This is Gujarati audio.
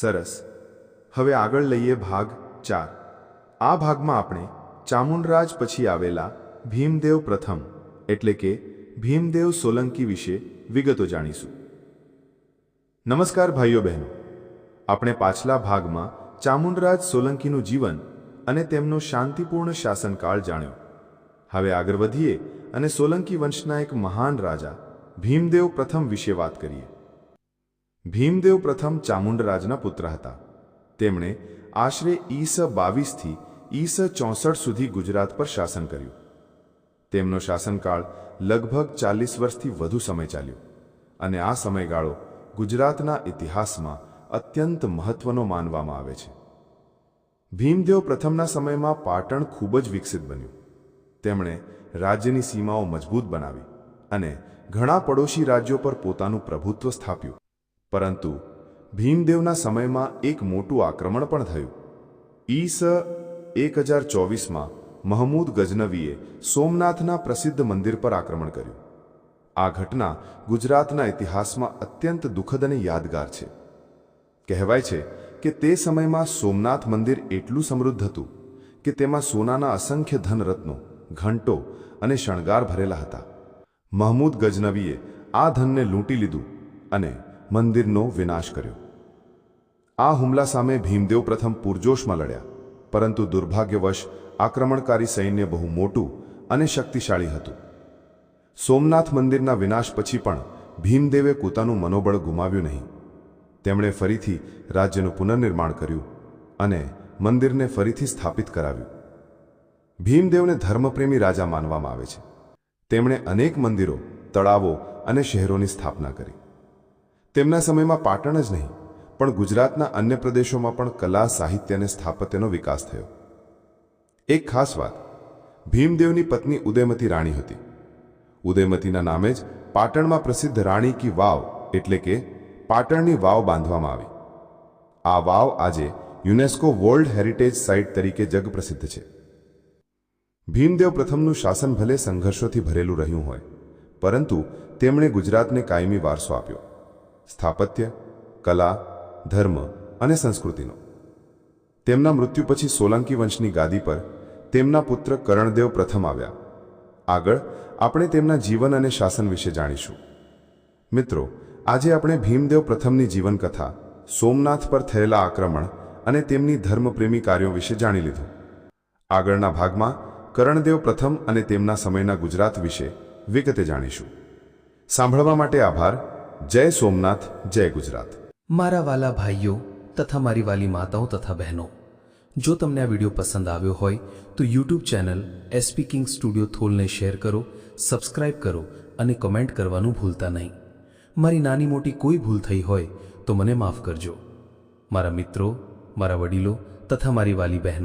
સરસ. હવે આગળ લઈએ ભાગ ચાર. આ ભાગમાં આપણે ચામુંડરાજ પછી આવેલા ભીમદેવ પ્રથમ, એટલે કે ભીમદેવ સોલંકી વિશે વિગતો જાણીશું. નમસ્કાર ભાઈઓ બહેનો. આપણે પાછલા ભાગમાં ચામુંડરાજ સોલંકીનું જીવન અને તેમનો શાંતિપૂર્ણ શાસનકાળ જાણ્યો. હવે આગળ વધીએ અને સોલંકી વંશના એક મહાન રાજા ભીમદેવ પ્રથમ વિશે વાત કરીએ. ભીમદેવ પ્રથમ ચામુંડરાજના પુત્ર હતા. તેમણે આશરે ઈસ બાવીસથી ઈસ ચોસઠ સુધી ગુજરાત પર શાસન કર્યું. તેમનો શાસનકાળ લગભગ ચાલીસ વર્ષથી વધુ સમય ચાલ્યો અને આ સમયગાળો ગુજરાતના ઇતિહાસમાં અત્યંત મહત્વનો માનવામાં આવે છે. ભીમદેવ પ્રથમના સમયમાં પાટણ ખૂબ જ વિકસિત બન્યું. તેમણે રાજ્યની સીમાઓ મજબૂત બનાવી અને ઘણા પડોશી રાજ્યો પર પોતાનું પ્રભુત્વ સ્થાપ્યું. પરંતુ ભીમદેવના સમયમાં એક મોટું આક્રમણ પણ થયું. ઈસ એક હજાર ચોવીસમાં મહમૂદ ગજનવીએ સોમનાથના પ્રસિદ્ધ મંદિર પર આક્રમણ કર્યું. આ ઘટના ગુજરાતના ઇતિહાસમાં અત્યંત દુઃખદ અને યાદગાર છે. કહેવાય છે કે તે સમયમાં સોમનાથ મંદિર એટલું સમૃદ્ધ હતું કે તેમાં સોનાના અસંખ્ય ધનરત્નો, ઘંટો અને શણગાર ભરેલા હતા. મહમૂદ ગજનવીએ આ ધનને લૂંટી લીધું અને મંદિરનો વિનાશ કર્યો. આ હુમલા સામે ભીમદેવ પ્રથમ પૂરજોશમાં લડ્યા, પરંતુ દુર્ભાગ્યવશ આક્રમણકારી સૈન્ય બહુ મોટું અને શક્તિશાળી હતું. સોમનાથ મંદિરના વિનાશ પછી પણ ભીમદેવે પોતાનું મનોબળ ગુમાવ્યું નહીં. તેમણે ફરીથી રાજ્યનું પુનર્નિર્માણ કર્યું અને મંદિરને ફરીથી સ્થાપિત કરાવ્યું. ભીમદેવને ધર્મપ્રેમી રાજા માનવામાં આવે છે. તેમણે અનેક મંદિરો, તળાવો અને શહેરોની સ્થાપના કરી. તેમના સમયમાં પાટણ જ નહીં, પણ ગુજરાતના અન્ય પ્રદેશોમાં પણ કલા, સાહિત્ય અને સ્થાપત્યનો વિકાસ થયો. એક ખાસ વાત, ભીમદેવની પત્ની ઉદયમતી રાણી હતી. ઉદયમતીના નામે જ પાટણમાં પ્રસિદ્ધ રાણી કી વાવ એટલે કે પાટણની વાવ બાંધવામાં આવી. આ વાવ આજે યુનેસ્કો વર્લ્ડ હેરિટેજ સાઇટ તરીકે જગપ્રસિદ્ધ છે. ભીમદેવ પ્રથમનું શાસન ભલે સંઘર્ષોથી ભરેલું રહ્યું હોય, પરંતુ તેમણે ગુજરાતને કાયમી વારસો આપ્યો. સ્થાપત્ય, કલા, ધર્મ અને સંસ્કૃતિનો. તેમના મૃત્યુ પછી સોલંકી વંશની ગાદી પર તેમના પુત્ર કરણદેવ પ્રથમ આવ્યા. આગળ આપણે તેમના જીવન અને શાસન વિશે જાણીશું. મિત્રો, આજે આપણે ભીમદેવ પ્રથમની જીવનકથા, સોમનાથ પર થયેલા આક્રમણ અને તેમની ધર્મપ્રેમી કાર્યો વિશે જાણી લીધું. આગળના ભાગમાં કરણદેવ પ્રથમ અને તેમના સમયના ગુજરાત વિશે વિગતે જાણીશું. સાંભળવા માટે આભાર. જય સોમનાથ, જય ગુજરાત. મારા વાલા ભાઈઓ તથા મારી વાલી માતાઓ તથા બહેનો, જો તમને આ વીડિયો પસંદ આવ્યો હોય, તો YouTube channel SP King studio થોલને share કરો, સબસ્ક્રાઇબ કરો અને કમેન્ટ કરવાનું ભૂલતા નહીં. મારી નાની મોટી કોઈ ભૂલ થઈ હોય તો મને માફ કરજો. મારા મિત્રો, મારા વડીલો તથા મારી વાલી બહેનો.